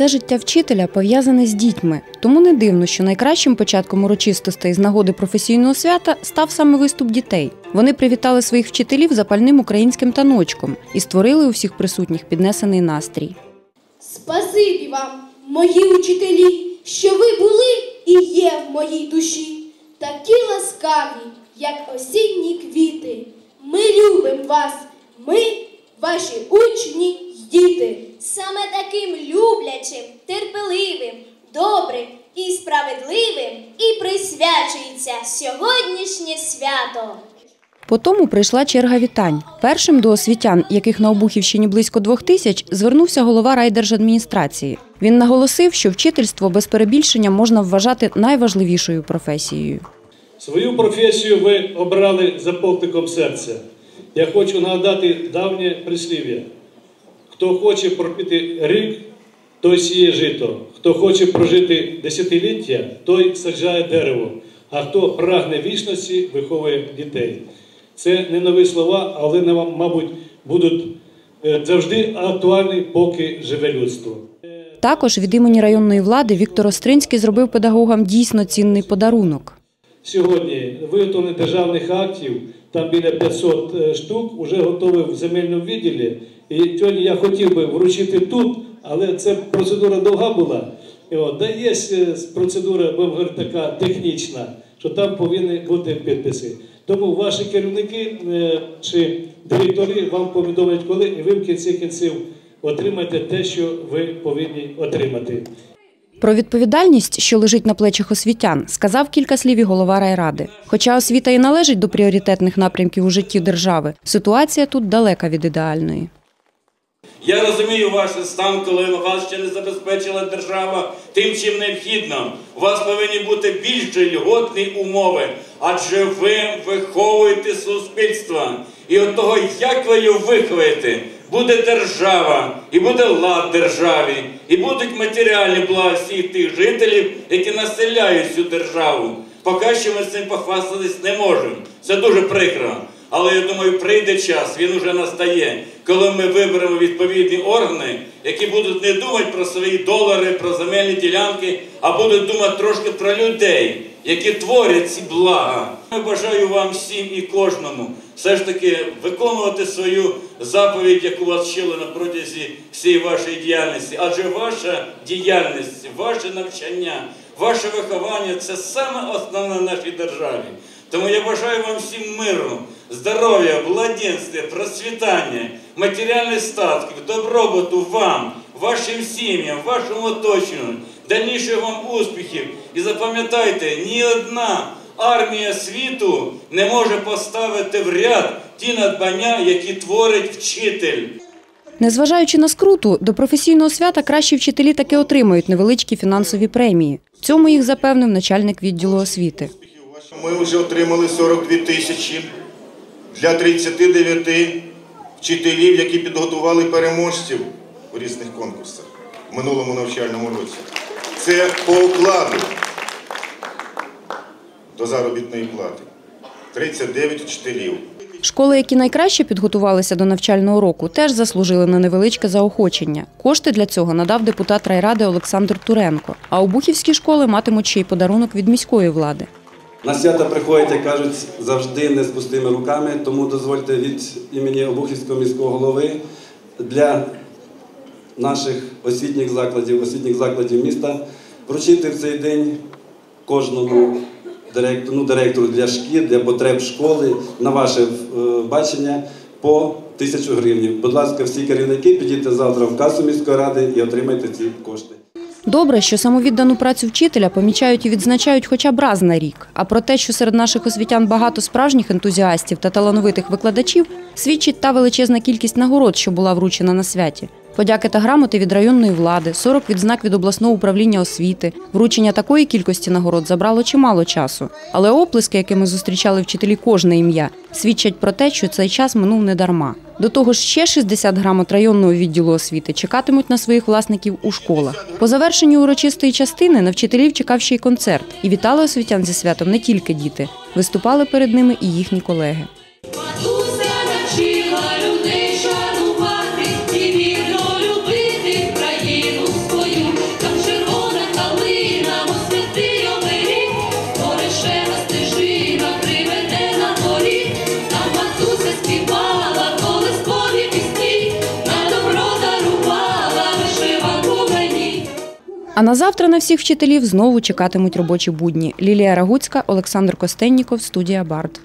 все життя вчителя пов'язане з дітьми, тому не дивно, що найкращим початком урочистостей з нагоди професійного свята став саме виступ дітей. Вони привітали своїх вчителів запальним українським таночком і створили у всіх присутніх піднесений настрій. Спасибі вам, мої учителі, що ви були і є в моїй душі, такі ласкаві, як осінні квіти. Ми любимо вас, ми ваші учні діти. Саме таким люблячим, терпеливим, добрим і справедливим і присвячується сьогоднішнє свято. Потому прийшла черга вітань. Першим до освітян, яких на Обухівщині близько двох тисяч, звернувся голова райдержадміністрації. Він наголосив, що вчительство без перебільшення можна вважати найважливішою професією. Свою професію ви обрали за покликом серця. Я хочу нагадати давнє прислів'я. Хто хоче пропити рік, той сіє жито. Хто хоче прожити десятиліття, той саджає дерево. А хто прагне вічності, виховує дітей. Це не нові слова, але мабуть, будуть е, завжди актуальні, поки живе людство. Також від імені районної влади Віктор Остринський зробив педагогам дійсно цінний подарунок. Сьогодні виготовлення державних актів, там біля 500 е, штук, вже готові в земельному відділі. І сьогодні я хотів би вручити тут, але це процедура довга була. І є е, процедура, будемо говорити, така технічна, що там повинні бути підписи. Тому ваші керівники е, чи директори вам повідомлять, коли, і ви в кінці кінців отримаєте те, що ви повинні отримати. Про відповідальність, що лежить на плечах освітян, сказав кілька слів і голова райради. Хоча освіта і належить до пріоритетних напрямків у житті держави, ситуація тут далека від ідеальної. Я розумію ваш стан, коли вас ще не забезпечила держава тим, чим необхідно. У вас повинні бути більш льготні умови, адже ви виховуєте суспільство. І от того, як ви його виховуєте, буде держава, і буде лад державі, і будуть матеріальні блага всіх тих жителів, які населяють цю державу. Поки що ми з цим похвастатись не можемо. Це дуже прикро. Але я думаю, прийде час, він уже настає, коли ми виберемо відповідні органи, які будуть не думати про свої долари, про земельні ділянки, а будуть думати трошки про людей, які творять ці блага. Я бажаю вам всім і кожному все ж таки виконувати свою заповідь, яку вас вчили на протязі всієї вашої діяльності. Адже ваша діяльність, ваше навчання, ваше виховання це саме основне в нашій державі. Тому я бажаю вам всім миру, здоров'я, благоденствия, процвітання, матеріальних статків, добробуту вам, вашим сім'ям, вашому оточенню, дальніших вам успіхів. І запам'ятайте, ні одна армія світу не може поставити в ряд ті надбання, які творить вчитель. Незважаючи на скруту, до професійного свята кращі вчителі таки отримують невеличкі фінансові премії. В цьому їх запевнив начальник відділу освіти. Ми вже отримали 42 тисячі для 39 вчителів, які підготували переможців у різних конкурсах в минулому навчальному році. Це по окладу до заробітної плати. 39 вчителів. Школи, які найкраще підготувалися до навчального року, теж заслужили на невеличке заохочення. Кошти для цього надав депутат райради Олександр Туренко. А обухівські школи матимуть ще й подарунок від міської влади. На свята приходять, як кажуть, завжди не з пустими руками, тому дозвольте від імені Обухівського міського голови для наших освітніх закладів, освітніх закладів міста вручити в цей день кожному директору, ну, директору для шкіл, для потреб школи, на ваше е, бачення, по тисячу гривень. Будь ласка, всі керівники підійте завтра в касу міської ради і отримайте ці кошти. Добре, що самовіддану працю вчителя помічають і відзначають хоча б раз на рік. А про те, що серед наших освітян багато справжніх ентузіастів та талановитих викладачів, свідчить та величезна кількість нагород, що була вручена на святі. Подяки та грамоти від районної влади, 40 відзнак від обласного управління освіти. Вручення такої кількості нагород забрало чимало часу. Але оплески, якими зустрічали вчителі кожне ім'я, свідчать про те, що цей час минув не дарма. До того ж, ще 60 грамот районного відділу освіти чекатимуть на своїх власників у школах. По завершенню урочистої частини на вчителів чекав ще й концерт. І вітали освітян зі святом не тільки діти. Виступали перед ними і їхні колеги. А на завтра на всіх вчителів знову чекатимуть робочі будні. Лілія Рагуцька, Олександр Костенніков, студія Бард.